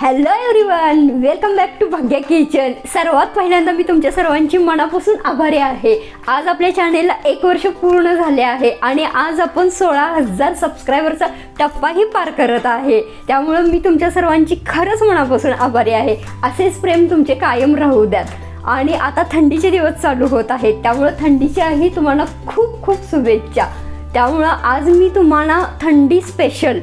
Welcome back to Bhagya kitchen सर्वात पहिल्यांदा मी तुमच्या सर्वांची मनापासून आभारी आहे. आज आपल्या चॅनेलला एक वर्ष पूर्ण झाले आहे आणि आज आपण सोळा हजार सबस्क्रायबरचा टप्पाही पार करत आहे. त्यामुळं मी तुमच्या सर्वांची खरंच मनापासून आभारी आहे. असेच प्रेम तुमचे कायम राहू द्यात. आणि आता थंडीचे दिवस चालू होत आहेत. त्यामुळं थंडीच्याही तुम्हाला खूप खूप शुभेच्छा. त्यामुळं आज मी तुम्हाला थंडी स्पेशल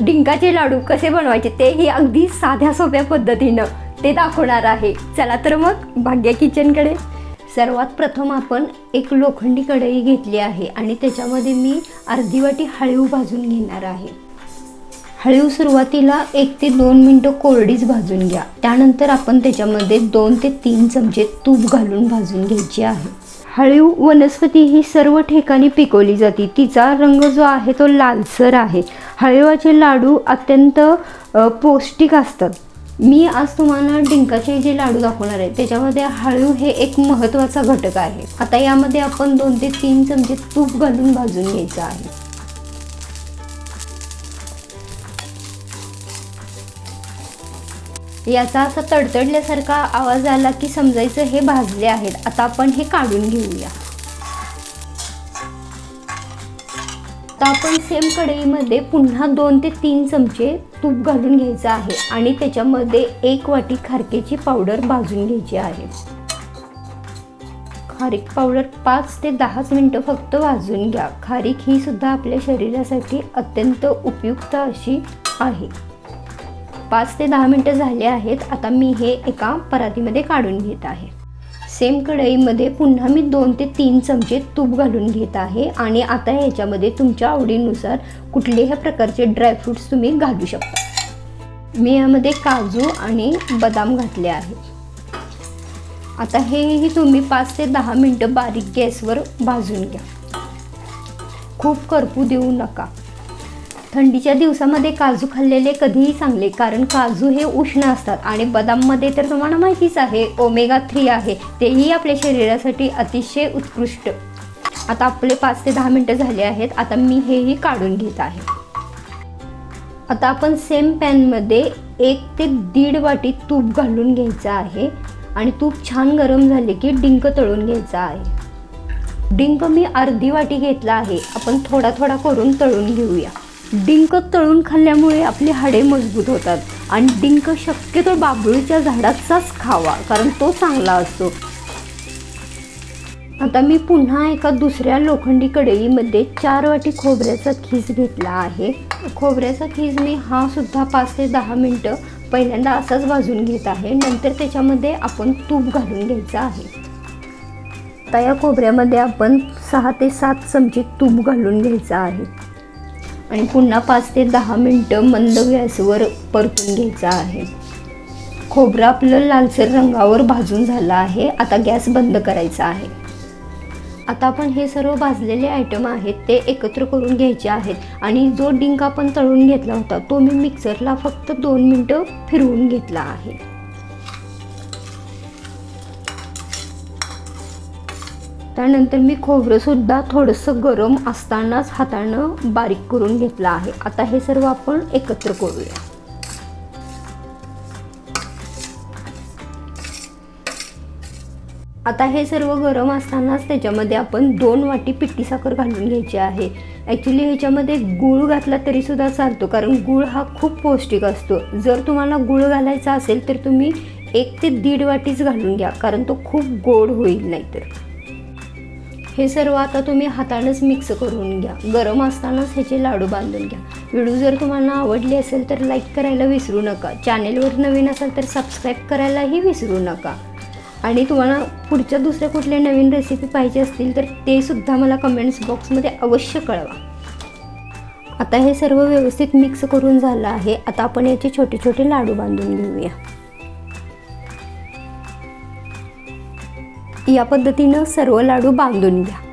डिंकाचे लाडू कसे बनवायचे तेही अगदी साध्या सोप्या पद्धतीनं ते दाखवणार आहे. चला तर मग भाग्य किचनकडे. सर्वात प्रथम आपण एक लोखंडी कढई घेतली आहे आणि त्याच्यामध्ये मी अर्धी वाटी हळीव भाजून घेणार आहे. हळीव सुरुवातीला एक ते दोन मिनटं कोरडीच भाजून घ्या. त्यानंतर आपण त्याच्यामध्ये दोन ते तीन चमचे तूप घालून भाजून घ्यायची आहे. हळीव वनस्पती ही सर्व ठिकाणी पिकवली जाते. तिचा रंग जो आहे तो लालसर आहे. हळीवाचे लाडू अत्यंत पौष्टिक असतात. मी आज तुम्हाला डिंकाचे जे लाडू दाखवणार आहे त्याच्यामध्ये हळू हे एक महत्त्वाचा घटक आहे. आता यामध्ये आपण दोन ते तीन चमचे तूप घालून भाजून घ्यायचं आहे. याचा असा तडतडल्यासारखा आवाज आला की समजायचं हे भाजले आहेत. आता आपण हे काढून घेऊया. आता आपण सेम कढईमध्ये पुन्हा दोन ते तीन चमचे तूप घालून घ्यायचं आहे आणि त्याच्यामध्ये एक वाटी खारकेची पावडर भाजून घ्यायची आहे. खारीक पावडर पाच ते दहाच मिनटं फक्त भाजून घ्या. खारीक ही सुद्धा आपल्या शरीरासाठी अत्यंत उपयुक्त अशी आहे. पाच ते दहा मिनटं झाले आहेत. आता मी हे एका परातीमध्ये काढून घेत आहे. सेम कढईमध्ये पुन्हा मी दोन ते तीन चमचे तूप घालून घेत आहे. आणि आता ह्याच्यामध्ये तुमच्या आवडीनुसार कुठल्याही प्रकारचे ड्रायफ्रूट्स तुम्ही घालू शकता. मी यामध्ये काजू आणि बदाम घातले आहेत आता हेही तुम्ही पाच ते दहा मिनटं बारीक गॅसवर भाजून घ्या. खूप करपू देऊ नका. थंडीच्या दिवसामध्ये काजू खाल्लेले कधीही चांगले कारण काजू हे उष्ण असतात आणि बदाममध्ये तर तुम्हाला माहितीच आहे ओमेगा थ्री आहे. तेही आपल्या शरीरासाठी अतिशय उत्कृष्ट. आता आपले पाच ते दहा मिनटं झाले आहेत आता मी हेही काढून घेत आहे. आता आपण सेम पॅनमध्ये एक ते दीड वाटी तूप घालून घ्यायचं आहे आणि तूप छान गरम झाले की डिंक तळून घ्यायचा आहे. डिंक मी अर्धी वाटी घेतला आहे आपण थोडा थोडा करून तळून घेऊया. डिंक तळून खाल्ल्यामुळे आपली हाडे मजबूत होतात. आणि डिंक शक्यतो बाबळीच्या झाडाचाच खावा कारण तो चांगला असतो. आता मी पुन्हा एका दुसऱ्या लोखंडी कढईमध्ये चार वाटी खोबऱ्याचा खीस घेतला आहे. खोबऱ्याचा खीस मी हा सुद्धा पाच ते दहा मिनटं पहिल्यांदा असाच भाजून घेत आहे. नंतर त्याच्यामध्ये आपण तूप घालून घ्यायचं आहे. आता या खोबऱ्यामध्ये आपण सहा ते सात चमचे तूप घालून घ्यायचं आहे. आणि पुन्हा पाच ते दहा मिनटं मंद गॅसवर परतून घ्यायचं आहे. खोबरं आपलं लालसर रंगावर भाजून झालं आहे. आता गॅस बंद करायचा आहे. आता आपण हे सर्व भाजलेले आयटम आहेत ते एकत्र करून घ्यायचे आहेत. आणि जो डिंक आपण तळून घेतला होता तो मी मिक्सरला फक्त दोन मिनटं फिरवून घेतला आहे. त्यानंतर मी खोबरंसुद्धा थोडंसं गरम असतानाच हातानं बारीक करून घेतलं आहे. आता हे सर्व आपण एकत्र करूया. आता हे सर्व गरम असतानाच त्याच्यामध्ये आपण दोन वाटी पिठी साखर घालून घ्यायची आहे. ॲक्च्युली ह्याच्यामध्ये गूळ घातला तरीसुद्धा चालतो कारण गूळ हा खूप पौष्टिक असतो. जर तुम्हाला गूळ घालायचा असेल तर तुम्ही एक ते दीड वाटीच घालून घ्या कारण तो खूप गोड होईल नाहीतर. हे सर्व आता तुम्ही हातानंच मिक्स करून घ्या. गरम असतानाच ह्याचे लाडू बांधून घ्या. व्हिडिओ जर तुम्हाला आवडली असेल तर लाईक करायला विसरू नका. चॅनेलवर नवीन असाल तर सबस्क्राईब करायलाही विसरू नका. आणि तुम्हाला पुढच्या दुसऱ्या कुठल्या नवीन रेसिपी पाहिजे असतील तर ते सुद्धा मला कमेंट्स बॉक्समध्ये अवश्य कळवा. आता हे सर्व व्यवस्थित मिक्स करून झालं आहे. आता आपण याचे छोटे छोटे लाडू बांधून घेऊया. या पद्धतीनं सर्व लाडू बांधून घ्या.